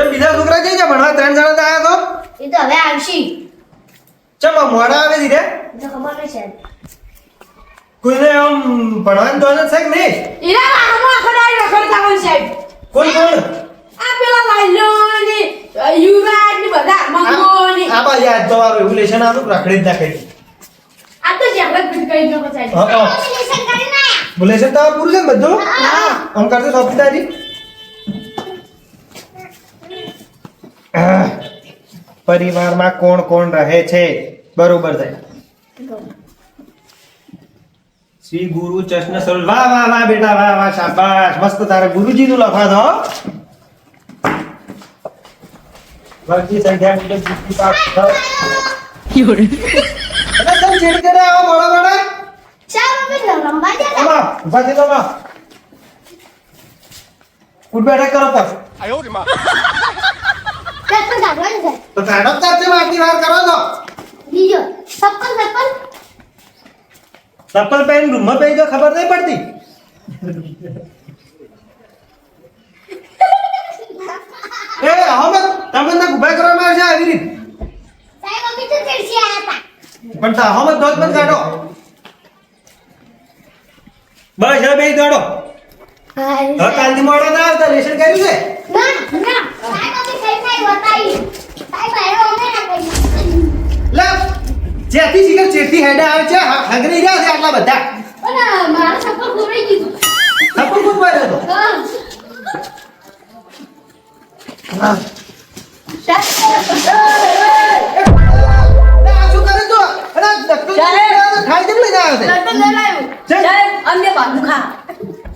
ચમ બીજા છોકરા કઈ ગયા? ભણવા ત્રણ જણા તો આયા તો? એ તો હવે આવશી. ચમ આ મોડા આવે ધીરે તો ખબર નહીં છે. કોઈને આમ ભણવાની દોલત છે કે નહીં? એના વાહનો ખડાઈ રખડતા હોય સાહેબ. કોણ કોણ? આ પેલા લાઈલો ને યુવરાજ ને બધા મંગો ને આ બા યાદ તો આ રેગ્યુલેશન આનું રખડી જ નાખી આ તો જેવડે જ કહી દો સાહેબ. હા હા. લેશન કરીને આયા બોલે તો પૂરું છે બધું? હા. આમ કરતો ચોકીદારી પરિવારમાં કોણ કોણ રહે છે? બરોબર છે. શ્રી ગુરુ ચશ્ન સરોજ વાહ વાહ વાહ બેટા વાહ વાહ શાબાશ. મસ્ત તારે ગુરુજી નું લખા દો વર્ગની સંખ્યા મુજબ પાક થયો. અરે તમે કરે આવો ચાલ લંબા ઊભા થઈ. ઉઠ કરો પછી પર જાગવાનું છે તો કાઢો જ ચાલશે આટલી વાર કરો તો બીજો સપ્પલ સપ્પલ ચપ્પલ પહેરીને રૂમમાં પહેરી તો ખબર નહીં પડતી. એ હવે તમને ઊભા કરવામાં આવશે આવી રીત. સાહેબ અમે તો ચડસી આયા હતા. પણ તા હવે દોત પણ કાઢો. બસ હવે બે દોડો હવે કાલથી મોડો ના આવતા રેશન કર્યું છે? ના ના. જેથી શીખર ચેતી હેડે આવે છે હગરી રહ્યા છે આટલા બધા. પણ મારા ખોવાઈ ગયું હા.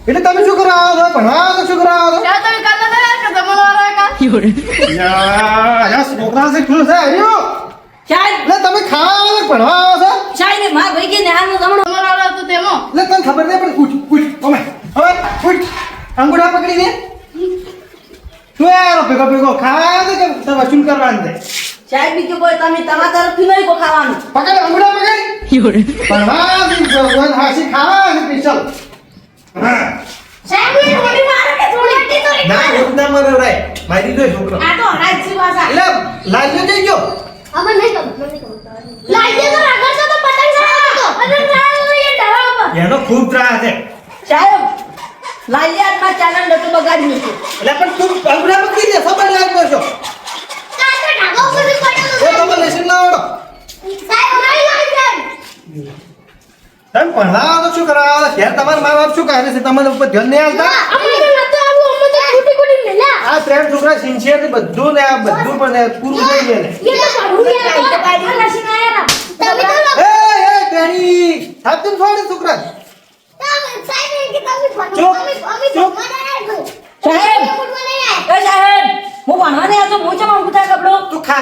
એટલે તમે શું કરવા આવો છો? ભણવા આવો છો? શું કરવા આવો છો? તમે કાલ છોકરા છે શું છે હર્યો? સાહેબ એટલે તમે ખાવા ભણવા આવો છો સાહેબ માર ભાઈ કે નેહાનો જમણો લડાયો તો તેમાં એટલે તને ખબર નહીં પડે ઉઠ ઉઠ ઓમે હવે ઉઠ અંગૂઠા પકડી દે તું યાર ભેગો ભેગો ખાવા છે કે તને વસૂલ કરવાનું છે સાહેબ બીજું કોઈ તમે તમારા તરફથી નહીં કો ખાવાનું પકડ અંગૂઠા પકડ ભણવા ભગવાન હાસી ખાવા છે સ્પેશિયલ હા સાહેબ એ થોડી મારે કે થોડી આટી થોડી ના એવું ના મરે રાય. મારી દો છોકરો. આ તો હરાજી ભાષા. એટલે લાલ્યો જઈ ગયો. અમે નહીં ખબર મને ખબર. લાગે તો આગળ તો પતંગ ચડાવતો અને ચાલ એ ડરા પર. એનો ખૂબ ત્રાસ છે. સાહેબ લાલિયાતમાં ચાલન ડટો બગાડી મૂક્યું એટલે પણ તું અંગૂઠા પકડી દે ખબર લાગતો છો. કાકા ઢાબા ઉપર પડ્યો એ તમે લેશન ના આવડો. સાહેબ લાઈન સાહેબ તમે ભણાવો તો શું કરાવો ઘેર તમારા શું કહે છે? ઉપર ધ્યાન નહીં આવતા આ ત્રણ છોકરા સિન્સિયર બધું ને આ બધું પણ પૂરું થઈ ગયું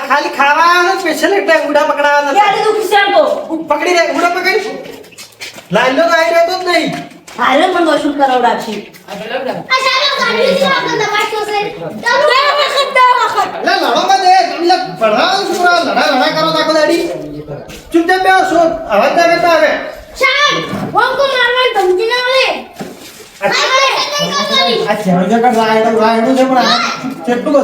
ખાલી ખાવા સ્પેશિયલ એટલે ઉડા પકડાવાના પકડી રે ઉડા પકડી લાલ્યો તો આવી રહેતો જ નહીં. હારે મને વસૂલ કરાવડાવશે. ચૂપચાપ બેસો છો અવાજ ના કરતા હવે સાહેબ વંકો મારવાની ધમકી ના મળે. આ ચેવડો કે રાયડો રાયડો છે પણ કેટલું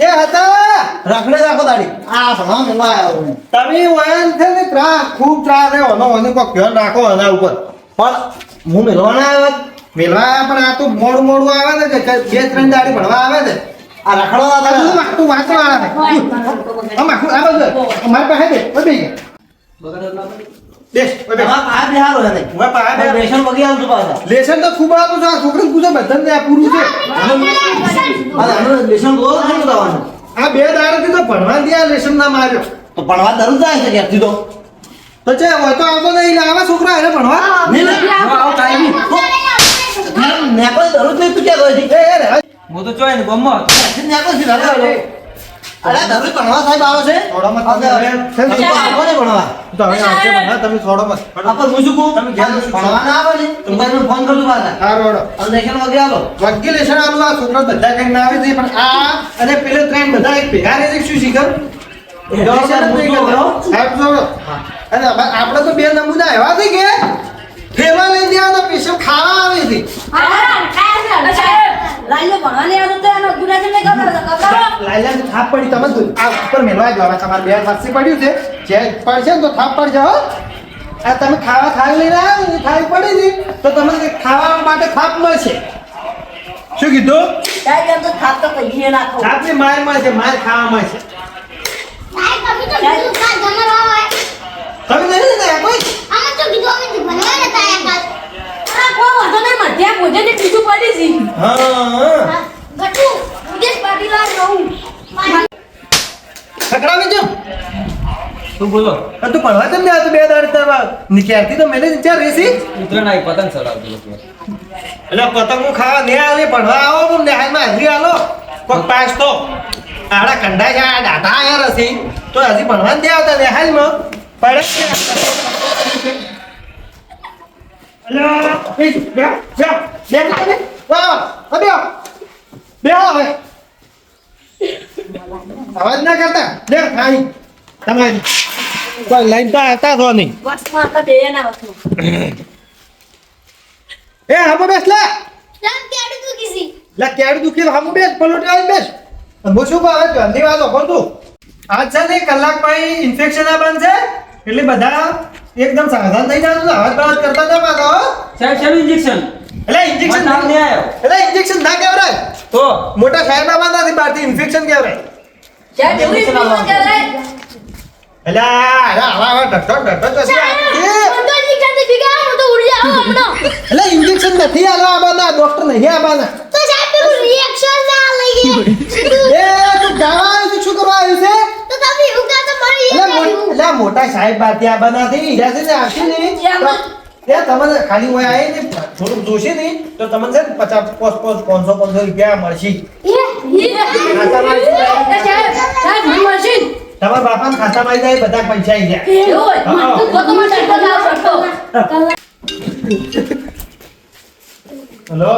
તે હતા રાખડે રાખો દાડી. આ ભણવા મેલવા આવ્યો હું. તમે વાયન છે ને ત્રાસ ખૂબ ત્રાસ છે ઓનો ઓનો કો ધ્યાન રાખો એના ઉપર. પણ હું મેલવાના આવ્યો મેલવા પણ આ તો મોડું મોડું આવે કે બે ત્રણ દાડી ભણવા આવે છે આ રખડવા આવે તું તું વાંચવા આવે આ બધું અમારી પાસે બેસ ઓય બેસ ઓય પાસે બે લેસન તો ખૂબ આવતો છું આ છોકરાને પૂછો બધાને આ પૂરું છે આ બે દાડાથી તો ભણવા દે લેશન ના માર્યો તો ભણવા દરરોજ જાય છે ઘેરથી તો તો છે હોય તો આવતો નહીં આવા છોકરા એને ભણવા નહીં ને આવું કાંઈ નહીં. ઘેર નેકો દરરોજ નહીં તું ક્યાં ગયો છે? હું તો જોઈને ગમો હતો ઘેરથી નેકો અરે દરરોજ ભણવા સાહેબ આવે છે? તમે હવે હવે તમે તો આવો ને ભણવા. તો હવે આવશે ભણવા તમે થોડો મત હું શું કહું? તમે ઘેર ભણવા ના આવે ને તો હું ફોન કરું પાછા. હા રોડો. અને વગેરે આલો આલું આ છોકરા બધા કઈ ના આવે છે પણ આ અને પેલે ત્રણ બધા એક ભેગા રહે છે શું શીખર? આપણે તો બે નમૂના એવા છે કે? લાલ્યો ભણવાની આદત તો એનો ગુના છે નહીં ખબર તો ખબર લાયલાને થાપ પડી, તમે આ ઉપર મેળવા જો તમારે બે ફરસી પડ્યું છે. જે પડશે ને તો થાપ પડ જાઓ. આ તમે ખાવા થાળી લઈને આવ્યા ને થાળી પડી ને તો તમને ખાવા માટે થાપ મળશે. શું કીધું? થાપ તો કહીએ ના ખાવ થાપની માર મળશે માર ખાવા મળશે તમે નહીં ને કોઈ? અમે તો કીધું અમે ભણવા કાલ આ મધ્યા ની બીજું પડી હા હા, ગટુ ઉદેશ રહું. જો તું બોલો? આ તું ભણવા કેમ નહીં આવતું બે દાડ તાર નિક્યારથી તો મેલે ચાર રેસી ઉત્તરાયણ આવી પતંગ એટલે પતંગ હું ખાવા નહીં આવે ભણવા આવો તો નિહાળમાં હાજરી આલો. કોક પાસ તો. આડા કંડા છે આ ડાટા આયા રસી. તો હજી ભણવા જ આવતા આવતા નિહાળમાં પડે? એ બે બે બે બે વાહ બે બે હવે. અવાજ ના કરતા? લે ખાઈ. તમારી કોઈ લાઈન તો આવતા છો નહીં. વસમાં હતા બે ના વસમાં. એ હમો બેસ લે. રામ કેડું તું કીસી લે કેડ દુખી હમો બેસ પલોટ આવી બેસ. હું શું કહે ગાંધી વાતો કોણ તું આજ છે ને કલાક પછી ઇન્ફેક્શન આ બનશે એટલે બધા એકદમ સાવધાન થઈ જવાનું અવાજ બવાજ કરતા ના પાછો હો. સાહેબ શેનું ઇન્જેક્શન એટલે ઇન્જેક્શન નામ નહીં આવ્યો એટલે ઇન્જેક્શન ના કહેવાય તો મોટા સાહેબ ના નથી બહારથી ઇન્ફેક્શન કહેવાય સાહેબ એવું ઇન્જેક્શન ઇન્જેક્શન કહેવાય એટલે આ આવા આવા ઢગઢગ ઢગઢગ કરશે. સાહેબ એ, તો નીકળતી ભીગા હું તો ઉડી જાઉં હમણાં એટલે ઇન્જેક્શન નથી આલવા આવવાના ડોક્ટર નહીં આવવાના તો સાહેબ પેલું રિએક્શન ના લઈ એ તું ગાવા આવ્યો છે શું કરવા આવ્યું છે તો તમે એવું કહો તો મારી એટલે મોટા સાહેબ ત્યાં બનાતી હીરા છે ને આવશે ને? ત્યાં તમને ખાલી હોય આવે ને થોડુંક જોશે ને તો તમને છે ને પચાસ પોસ પોસ પાંચસો પાંચસો રૂપિયા મળશે. તમારા બાપા ખાતામાં આવી જાય બધા પૈસા આવી જાય. હલો.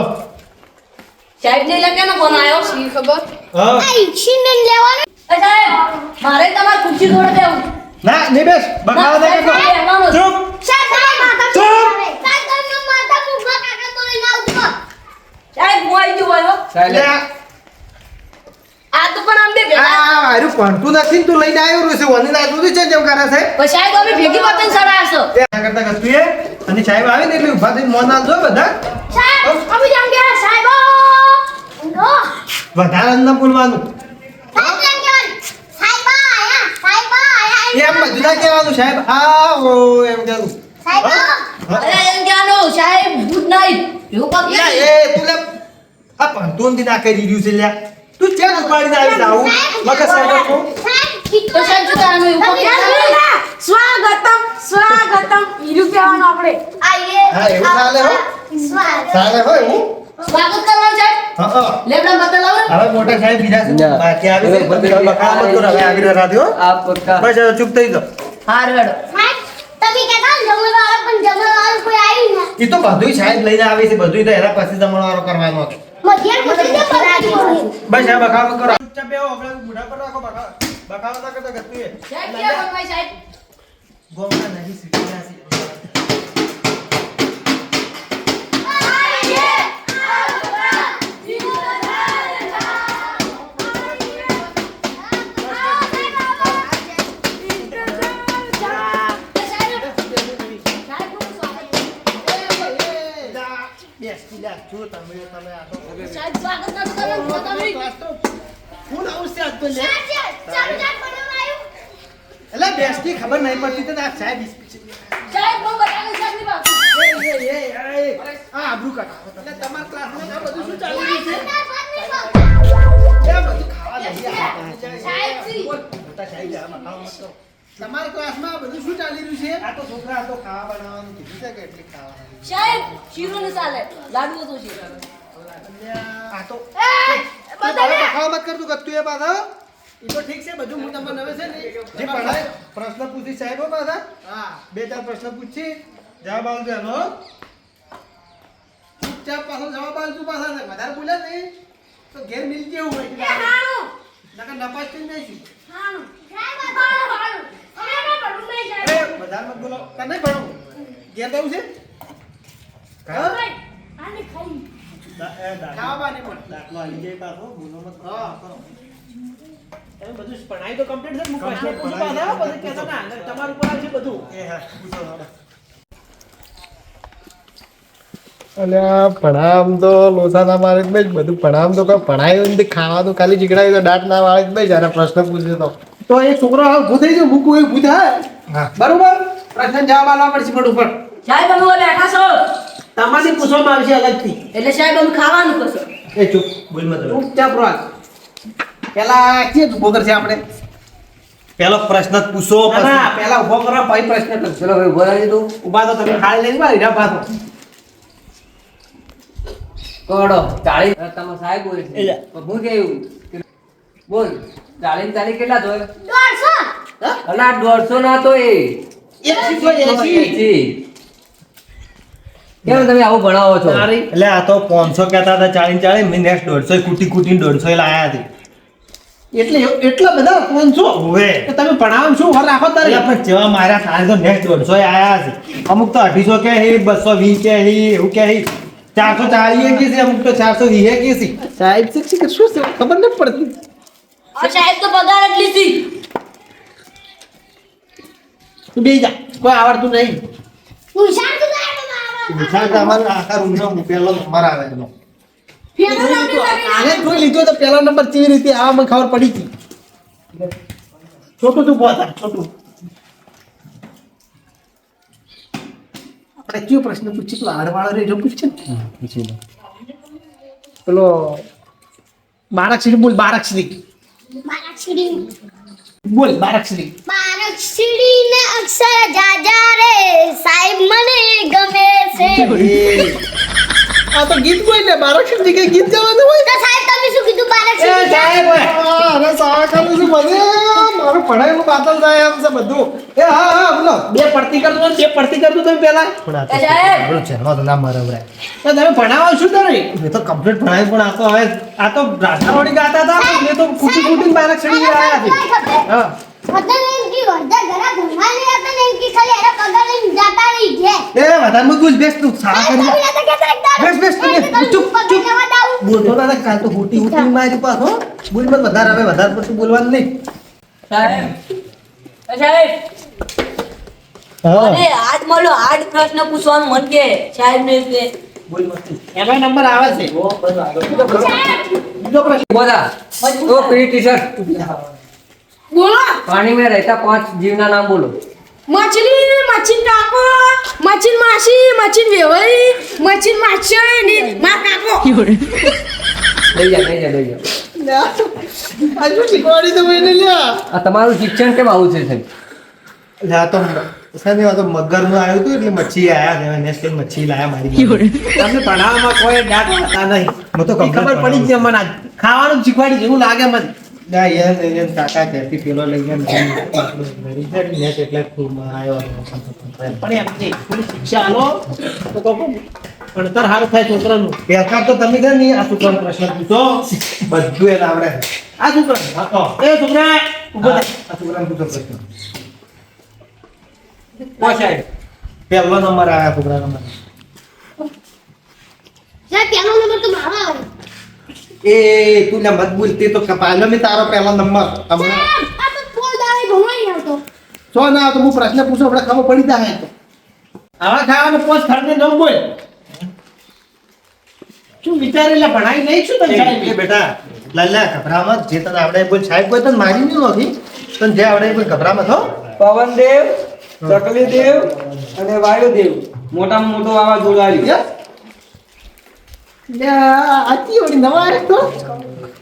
સાહેબ ને એટલે કેનો ફોન આવ્યો શી ખબર? હા. આ ને લેવાનું. સાહેબ મારે તમારે ખુરશી જોડે બેવું ના નહીં બેસ બકાવા ના કરતો ચૂપ સાહેબ આવજો આવી ને તું લઈને આવ્યો રહ્યો છે વની ના તું છે જેમ કરે છે પણ સાહેબ અમે ભેગી પતંગ ચડાવશો એ આ કરતા કશું એ અને સાહેબ આવે ને એટલે ઊભા થઈને મોં નાખજો બધા સાહેબ અમે જામ ગયા સાહેબ ઓ વધારે અંદર બોલવાનું સાહેબ જામ ગયા સાહેબ આયા સાહેબ આયા એમ બધા કહેવાનું સાહેબ. આવો એમ કહેવું સાહેબ અરે એમ કહેવાનું સાહેબ ગુડ નાઈટ એવું કામ લે, એ તું લે. આ ભણતું નથી ના કરી દીધું છે લ્યા તું ચેક ઉપાડીને આવી જાવું મગજ સાહેબ આપો. તો સાહેબ શું કરવાનું એવું કામ સ્વાગતમ સ્વાગતમ. હીરું કહેવાનું આપણે. આઈએ. હા, એવું ચાલે હો. સ્વાગત. ચાલે હોય હું સ્વાગત કરવાનું હા લેબડા બતાવો હવે મોટા સાહેબ બીજા છે. બાકી આવી છે બંધ બકાવા મત કરો હવે આવી રહ્યા છો આપ પક્કા. બસ ચૂપ થઈ જાઓ. હાર વેડો. સાહેબ તમે કહેતા ને જમણવાર પણ જમણવાર કોઈ આવી ના. એ તો બધું સાહેબ લઈને આવે છે બધું તો એના પછી જમણવારો કરવાનો દે પરાજી બસ હવે બકાવા મત કરો. ચૂપચાપ બેહો આપણે બુઢા પર રાખો બકાવા બકાવા ના કરતા ગતું એ સાહેબ ક્યાં બનવાય સાહેબ? ગોમના નહીં સીટી છે તમે તમે આ તો સાહેબ સ્વાગત નતું કરવાનું તો તમે ક્લાસ તો ફૂલ આજ તો લે. ચાલુ એટલે બેસતી ખબર નહીં પડતી તો આ સાહેબ સાહેબ હું બતાવી સાહેબની વાત. એ એ એ આ આબરૂ કાઢો. એટલે તમારા ક્લાસમાં આ બધું શું ચાલી રહ્યું છે? એ બધું ખાવા નહીં સાહેબ સાહેબ છે, આમાં મત કરો. તમારા ક્લાસમાં બધું શું ચાલી રહ્યું છે? આ તો છોકરા આ તો ખાવા બનાવવાનું કીધું છે કે એટલી ખાવા સાહેબ શીરો ને ચાલે. લાડુ તો છે આ તો મત કરતું ગત્તુ એ પાછા. એ તો ઠીક છે બધું હું તમને નવે છે ને. જે પઢાય પ્રશ્ન પૂછી સાહેબો પાછા. હા. બે ચાર પ્રશ્ન પૂછી જવાબ આવજો એનો ચૂપચાપ પાછો જવાબ આવજો પાછા ને વધારે બોલે નહીં. તો ઘેર મિલ જેવું હોય નકર નપાસ થઈ જઈશું વધારે મત બોલો નહીં ભણો ઘેર દેવું છે? ભણામ તો લોસા ના મારે જ બધું ભણામ તો કઈ ભણાયું ખાવાનું ખાલી જીગડાયું તો દાંત ના વાળે જ ભાઈ જયારે પ્રશ્ન પૂછ્યો તો. તો એ છોકરો હવે ઊભો થઈ ગયો મૂકું એ ઊભું થાય બરોબર? પ્રશ્ન જવાબ આલવા પડશે ફટાફટ. સાહેબ અમે બેઠા છો. તમારી પૂછવામાં આવશે અલગથી. એટલે સાહેબ અમે ખાવાનું કશો એ ચૂપ. ભૂલ મત. ચૂપચાપ રહો પેલા કે ઊભો કરશે આપણે. પેલો પ્રશ્ન જ પૂછો ના પેલા ઊભો કરો પછી પ્રશ્ન કરશે. ચલો ભાઈ ઊભો રહી તું ઊભા તો તમે ખાલી લઈને બહાર હીરા પાછો. કોડો ચાળી. તમે સાહેબ બોલે. છે. હું કેવું બોલ. ને ચાળી કેટલા થયો દોઢસો. અલા દોઢસો ના તો એ. કેમ તમે આવું ભણાવો છો? એટલે આ તો પાંચસો કહેતા હતા ચાળી ચાળી મેં નેક્સ્ટ દોઢસો કુટી કુટી દોઢસો લાયા હતી એટલે એટલા બધા પાંચસો? ઓવે. તો તમે ભણાવો શું હર રાખો તારે? પણ જેવા મારા સારે તો નેક્સ્ટ દોઢસો આયા છે. અમુક તો અઢીસો કે હી બસો વીસ કે હી એવું કે હી. ચારસો ચાલીસ કે છે અમુક તો ચારસો વીસ કે છે. સાહેબ શિક્ષક શું છે? ખબર નથી પડતી. સાહેબ તો પગાર એટલી હતી તું બે જા. કોઈ આવડતું નહીં. હુશાર તો જાય તો મારા પૂછા તો અમારે આખા રૂમનો પહેલો નંબર આવે એનો આને કોઈ લીધો તો પહેલો નંબર કેવી રીતે? આવા મને ખબર પડી હતી. છોટું તું બોતા છોટું. આપણે કયો પ્રશ્ન પૂછી પેલો હાડવાળો રેજો પૂછે ને પેલો બારાક્ષરી બોલ બારાક્ષરી બારાક્ષરી બોલ બારાક્ષરી. બારાક્ષરી ને અક્ષર જાજા રે સાહેબ મને ગમે છે. આ તો ગીત કોઈ ને બારાક્ષરી કે ગીત ગાવાનું હોય? તો સાહેબ તમે શું કીધું બારાક્ષરી? સાહેબ અરે સાહેબ શું મને? મારું ભણાયેલું બાતલ થાય એમ છે બધું એ હા હા બોલો બે પડતી કરતો બે પડતી કરતો તમે પેલા પણ આ તો એ ના મરવરાય તો તમે ભણાવો શું કરે મેં તો કમ્પ્લીટ ભણાય પણ આ તો હવે આ તો રાધાવાડી ગાતા હતા મેં તો કુટી કુટી બારાક્ષરી આવ્યા હતી હા એ વધારે બોલતો કાલ તો હુટી હુટી મારી પાછો બોલ હવે વધારે પડતું બોલવાનું નહીં સાહેબ સાહેબ અરે આજ મળો આજ પ્રશ્ન પૂછવાનું મન કે સાહેબ ને બોલ એનો નંબર આવે છે. બીજો પ્રશ્ન. બોલા. તો પ્રી ટીચર પાણી મે રહેતા પાંચ જીવના નામ બોલો. મછલી મચ્છી કાકો મચ્છી માસી મચ્છી વેવાઈ મચ્છી માછણી મા કાકો. લઈ જા લઈ જા લઈ જા. આ શીખવાડી તમે એને લ્યા? આ તમારું શિક્ષણ કેમ આવું છે સાહેબ? એટલે આ તો સાહેબ આ તો મગરનું આવ્યું હતું એટલે મચ્છી આયા છે નેક્સ્ટ ટાઈમ મચ્છી લાયા મારી પાસે. તમને તણાવમાં કોઈ ડાટ હતા નહીં. હું તો ખબર પડી જ મને આજ. ખાવાનું શીખવાડી જેવું એવું લાગે મને. ના, યાર, યાર, કાકા ત્યાંથી પેલો લઈ ગયા ને મેરી છે ને નેટ એટલે ખૂબ આવ્યો પણ એમ નહીં શિક્ષા આલો. તો કહું ભણતર સારું થાય છોકરાનું. પહેરકાર તો તમે છે ને આ છોકરાનો પ્રશ્ન પૂછો. બધું એને આવડે આ છોકરા એ છોકરા ઊભો આ છોકરાને પૂછો પ્રશ્ન. સાહેબ પહેલો નંબર આવ્યા છોકરા. સાહેબ નંબર તો મારો આવે એ તું ને મત બોલતી તો કપાલો મેં તારો પહેલો નંબર. હમણાં આ તો ફોન દાડે ભણવા આવતો. છો ના તો હું પ્રશ્ન પૂછો આપણે ખબર પડી જાય તો. આવા ખાવાનું ખર્ચે ન બોલ. શું વિચારે એટલે ભણાઈ નહીં છું તને એ સાહેબ બેટા લલ્લા ગભરામાં જે તને આવડે બોલ. સાહેબ કોઈ તને મારી નહીં નથી તને જે આવડે બોલ ગભરામાં થો પવનદેવ ચકલીદેવ અને વાયુદેવ. મોટામાં મોટો આવા આવ્યું આતી વળી નવા આવે તો.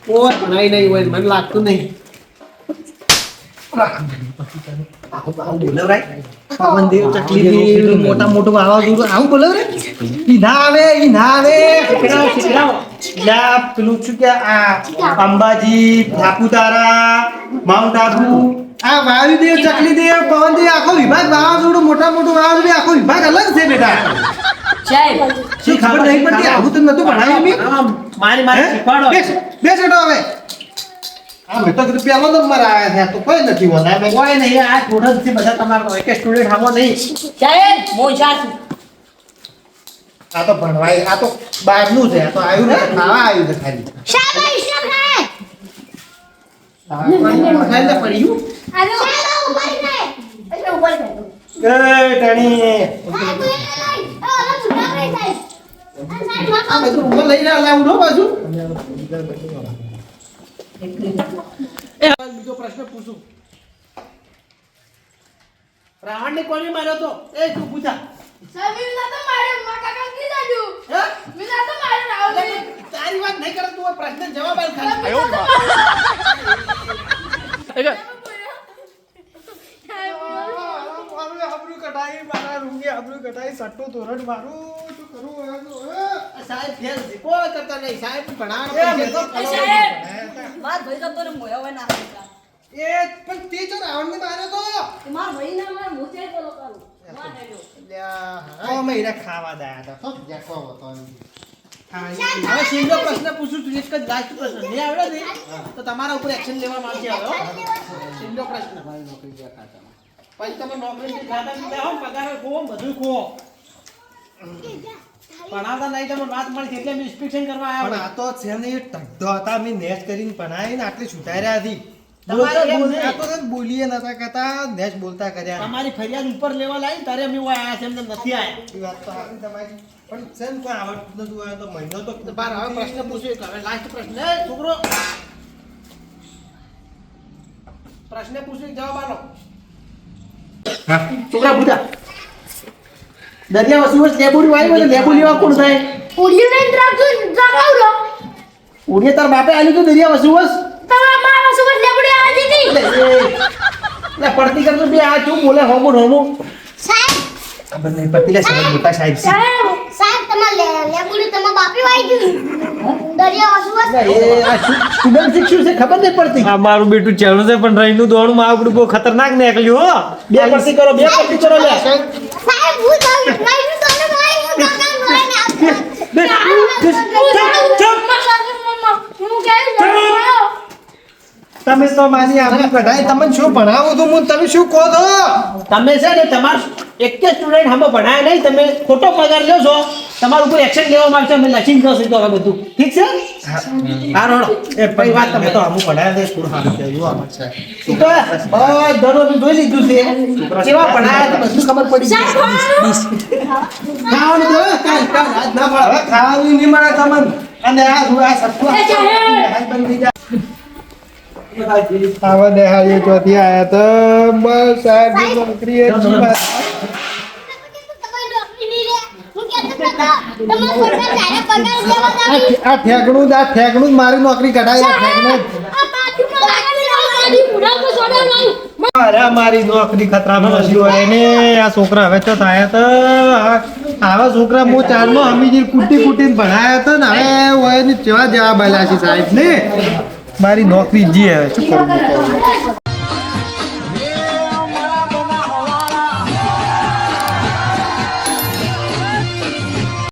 કોઈ ભણાઈ નહીં હોય મને લાગતું નહીં. મોટા મોટું વાવાઝોડું આવું બોલાવે ઈ ના આવે ઈ ના આવે શીખડાવો શીખડાવો લા પેલું શું કે આ અંબાજી સાપુતારા માઉન્ટ આબુ આ વાયુદેવ ચકલીદેવ પવનદેવ આખો વિભાગ વાવાઝોડું મોટા મોટું વાવાઝોડું આખો વિભાગ અલગ છે બેટા શું ખબર નહીં પડતી? આવું તો નતું ભણાવ્યું મારી મારી શીખવાડો. બેસ બેસ હવે. આ મેં તો રૂપિયા પહેલો નંબર આવ્યા છે તો કોઈ નથી હોતા. મેં કોઈ નહીં આ સ્ટુડન્ટથી બધા તમારા એક સ્ટુડન્ટ આવો નહીં. સાહેબ હું સાચું આ તો ભણવાય આ તો બહારનું છે આ તો આવ્યું ને ખાવા આવ્યું છે ખાલી. શાબાશ શાબાશ ખાઈ લે પડ્યું. શાબાશ ઉપર નહીં એટલે ઉપર નહીં એ ધણી આ તું એને લઈ. આ આ આ ઉપર લઈ લાવું નો બાજુ. બીજો પ્રશ્ન પૂછું. રાવણ ને કોને માર્યો તો એ તું પૂછા. તારી વાત નહીં કરે તું પ્રશ્ન જવાબ ખાલી. આપણે મારા રૂમની આબરૂ કઢાઈ સટ્ટો મારું. શું કરું? આ સાહેબ ફેર છે. કરતા નહીં. સાહેબ ભણાવવાનો માર ભાઈ તો તને મોય હોય ના એ પણ તે જો રાવણને માર્યો તો? માર ભાઈ ના માર મોચે બોલો કરું માર હેડો અલ્યા, હા, ખાવા દાયા હતા. તો હવે છેલ્લો પ્રશ્ન પૂછું છું એક જ લાસ્ટ પ્રશ્ન. નહીં આવડે ને? તો તમારા ઉપર એક્શન લેવામાં આવશે હવે હો. છેલ્લો પ્રશ્ન. પછી તમે નોકરી ખાતા હો પગાર ખો બધું ખો ભણાવતા નહીં તમે વાત મળી એટલે મેં ઇન્સ્પેક્શન કરવા પણ આ તો છે ને એ ટકધો હતા મેં નેચ કરીને ભણાવીને આટલી છૂટાઈ હતી. તમારે બોલતા એમ બોલતા નહીં. આ તો છે ને બોલીએ નતા કહેતા નેચ બોલતા કર્યા. તમારી ફરિયાદ ઉપર લેવા લાવી તારે અમે આયા છે એમને નથી આયા. વાત તો સાચી તમારી. પણ છે ને કોઈ આવડતું નતું હોય તો મહિનો તો બાર હવે પ્રશ્ન પૂછ્યો હવે લાસ્ટ પ્રશ્ન. છોકરો. પ્રશ્ન પૂછ્યો જવાબ આલો. છોકરા પૂછા દરિયા વસુ વર્ષ લેબુડી આવ્યું હોય લેબુ લેવા કોણ થાય? ઉડ્યું નહીં ત્રાગું જગાવરો ઉડીએ તાર બાપે આલી તો દરિયા વસુ વર્ષ તમારા વસુ સુબત લેબડી આવી દીધી. એટલે પડતી કરતો બે આ શું બોલે? હોમો હોમો? સાહેબ. ખબર નહીં પતિલે સાહેબ મોટા સાહેબ સાહેબ તમાર લેબડી તમાર બાપી વાઈ ગયું? દરિયા વસુવત એટલે એ આ સ્ટુડન્ટ શીખ્યું છે ખબર નહીં પડતી. આ મારું બેટું ચેલું છે પણ રહીનું દોડું મારું બહુ ખતરનાક નીકળ્યું હો. બે પરથી કરો બે પડતી કરો લે. સાહેબ હું તો નહીં તો નહીં હું કાકા બોલાને તમે તો મારી આબરૂ પઢાઈ તમે શું ભણાવો તો હું તમે શું કહો છો? તમે છે ને તમાર એક જ સ્ટુડન્ટ હમ ભણાય નહીં તમે ખોટો પગાર લ્યો છો. તમારા ઉપર એક્શન લેવામાં આવશે અમે લખીને જશે તો હવે બધું. ઠીક છે? હા રોડો. એ પછી વાત તમે તો અમુક ભણાયા છે થોડું સારું છે. છે ઈ તો બધાનું અમે જોઈ લીધું છે. કેવા ભણાયા તો બધું ખબર પડી ગઈ. ખાવાનું તો કાલ કાલ આજ ના મળે. ખાવાની નહીં મળે તમને. અને આ આ સત્તુ આ બંધ થઈ જાય આવા દેહાડીએ ચોથી આયા તો બસ આ નોકરી એ જી વાત. તમારી નોકરી નહીં રે હું કહેતો હતો તમાર સરકાર જ્યારે પગાર દેવા આ ઠે- આ ઠેકણું જ- આ ઠેકણું જ મારી નોકરી કઢાય આ અરે મારી નોકરી ખતરામાં નથી હોય ને આ છોકરા હવે તો થાય તો આવા છોકરા હું ચારમાં અમીજી કુટી કુટીને ભણાયા હતા ને હવે હોય ને કેવા જવાબ આલ્યા છે સાહેબ ને? મારી નોકરી જી હવે શું કરું હું કહું?